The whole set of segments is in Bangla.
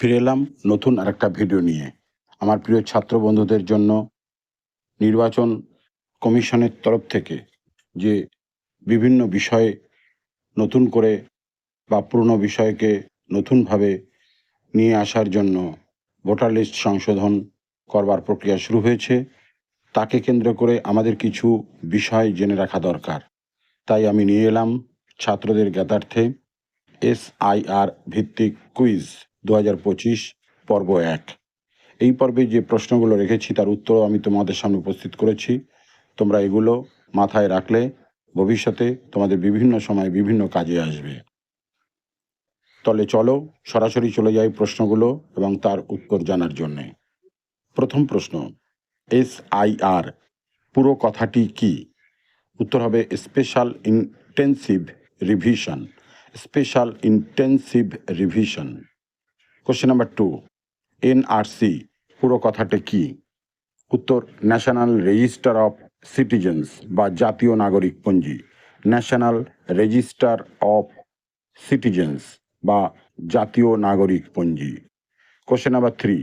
ফিরে এলাম নতুন আরেকটা ভিডিও নিয়ে। আমার প্রিয় ছাত্র বন্ধুদের জন্য নির্বাচন কমিশনের তরফ থেকে যে বিভিন্ন বিষয়ে নতুন করে বা পুরনো বিষয়কে নতুনভাবে নিয়ে আসার জন্য ভোটার লিস্ট সংশোধন করবার প্রক্রিয়া শুরু হয়েছে। তাকে কেন্দ্র করে আমাদের কিছু বিষয় জেনে রাখা দরকার। তাই আমি নিয়ে এলাম ছাত্রদের জ্ঞাতার্থে এস আই আর ভিত্তিক কুইজ। দু হাজার পঁচিশ পর্ব এক। এই পর্বে যে প্রশ্নগুলো রেখেছি, তার উত্তরও আমি তোমাদের সামনে উপস্থিত করেছি। তোমরা এগুলো মাথায় রাখলে ভবিষ্যতে তোমাদের বিভিন্ন সময় বিভিন্ন কাজে আসবে। তলে চলো, সরাসরি চলে যাই প্রশ্নগুলো এবং তার উত্তর জানার জন্যে। প্রথম প্রশ্ন, এস আই আর, পুরো কথাটি কি? উত্তর হবে, special intensive revision. Special intensive revision. Question number two NRC পুরো কথাটা কি? উত্তর ন্যাশনাল রেজিস্টার অফ সিটিজেন্স বা জাতীয় নাগরিক পঞ্জি। ন্যাশনাল রেজিস্টার অফ সিটিজেন্স বা জাতীয় নাগরিক পঞ্জি। কোশ্চেন নাম্বার থ্রি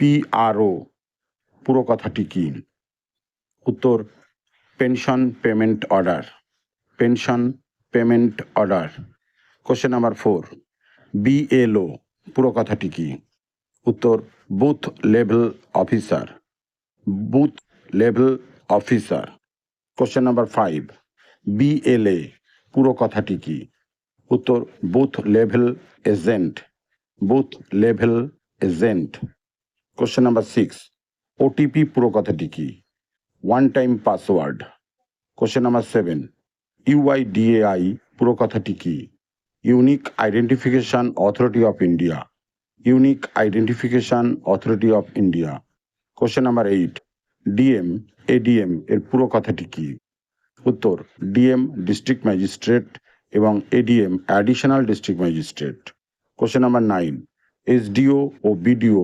পিআরও পুরো কথাটি কি? উত্তর pension payment order pension payment order question number four BLO পুরো কথাটি কি? উত্তর, booth level officer. Booth level officer. Question number five, BLA, পুরো কথাটি কি? উত্তর, booth level agent. Booth level agent. Question number six, OTP পুরো কথাটি কি? One time password. Question number seven, UIDAI পুরো কথাটি কি? Unique identification authority of India unique identification authority of India question number eight DM ADM এর পুরো কথাটি কি? উত্তর ডিএম ডিস্ট্রিক্ট ম্যাজিস্ট্রেট এবং ADM additional district magistrate question number nine SDO ও বিডিও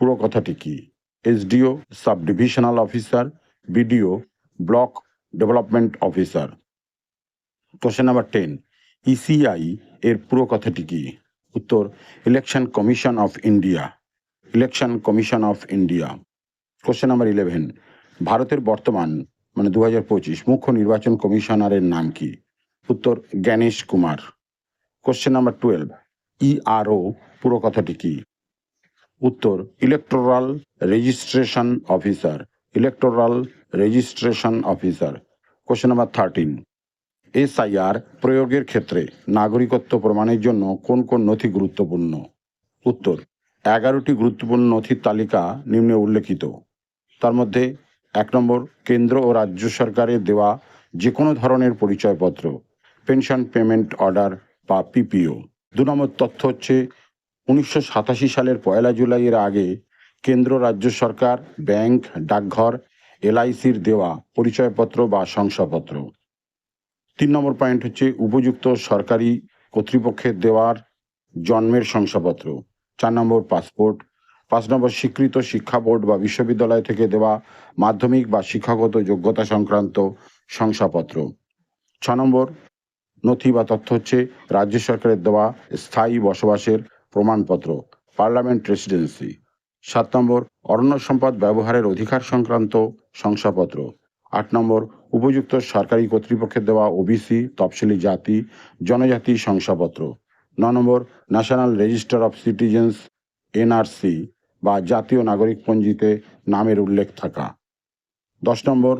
পুরো কথাটি কি? SDO sub divisional officer BDO block development officer question number ten ECI এর পুরো কথাটি কি? উত্তর election commission of India election commission of India question number eleven ভারতের বর্তমান মানে দু হাজার পঁচিশ মুখ্য নির্বাচন কমিশনারের নাম কি? উত্তর, Gyanesh Kumar. Question number twelve ERO পুরো কথাটি কি? উত্তর electoral registration officer electoral registration officer question number thirteen SIR প্রয়োগের ক্ষেত্রে নাগরিকত্ব প্রমাণের জন্য কোন কোন নথি গুরুত্বপূর্ণ? উত্তর, এগারোটি গুরুত্বপূর্ণ নথির তালিকা নিম্নে উল্লেখিত। তার মধ্যে এক নম্বর, কেন্দ্র ও রাজ্য সরকারের দেওয়া যে কোনো ধরনের পরিচয়পত্র, পেনশন পেমেন্ট অর্ডার বা পিপিও। দু নম্বর তথ্য হচ্ছে, উনিশশো সাতাশি সালের পয়লা জুলাইয়ের আগে কেন্দ্র, রাজ্য সরকার, ব্যাংক, ডাকঘর, এলআইসির দেওয়া পরিচয়পত্র বা শংসাপত্র। তিন নম্বর পয়েন্ট হচ্ছে উপযুক্ত সরকারি কর্তৃপক্ষের দেওয়ার জন্মের শংসাপত্র। চার নম্বর পাসপোর্ট। পাঁচ নম্বর স্বীকৃত শিক্ষা বোর্ড বা বিশ্ববিদ্যালয় থেকে দেওয়া মাধ্যমিক বা শিক্ষাগত যোগ্যতা সংক্রান্ত শংসাপত্র। ছ নম্বর নথি বা তথ্য হচ্ছে রাজ্য সরকারের দেওয়া স্থায়ী বসবাসের প্রমাণপত্র, পার্লামেন্ট রেসিডেন্সি। সাত নম্বর অরণ্য সম্পদ ব্যবহারের অধিকার সংক্রান্ত শংসাপত্র। আট নম্বর, উপযুক্ত সরকারি কর্তৃপক্ষের দেওয়া ওবিসি তফসিলি জাতি, জনজাতি শংসাপত্র। ন নম্বর national register of citizens NRC বা জাতীয় নাগরিক পঞ্জিতে নামের উল্লেখ থাকা। দশ নম্বর,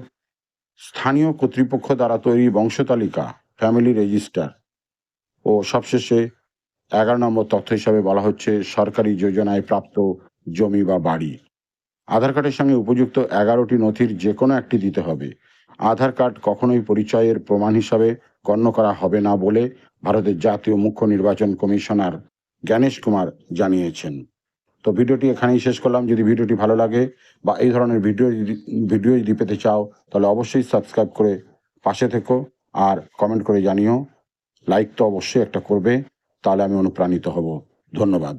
স্থানীয় কর্তৃপক্ষ দ্বারা তৈরি বংশতালিকা, ফ্যামিলি রেজিস্টার। ও সবশেষে, এগারো নম্বর তথ্য হিসাবে বলা হচ্ছে, সরকারি যোজনায় প্রাপ্ত জমি বা বাড়ি। আধার কার্ডের সঙ্গে উপযুক্ত এগারোটি নথির যে কোনো একটি দিতে হবে। আধার কার্ড কখনোই পরিচয়ের প্রমাণ হিসাবে গণ্য করা হবে না বলে ভারতের জাতীয় মুখ্য নির্বাচন কমিশনার জ্ঞানেশ কুমার জানিয়েছেন। তো ভিডিওটি এখানেই শেষ করলাম। যদি ভিডিওটি ভালো লাগে বা এই ধরনের ভিডিও ভিডিও যদি পেতে চাও, তাহলে অবশ্যই সাবস্ক্রাইব করে পাশে থেকো আর কমেন্ট করে জানিও। লাইক তো অবশ্যই একটা করবে, তাহলে আমি অনুপ্রাণিত হব। ধন্যবাদ।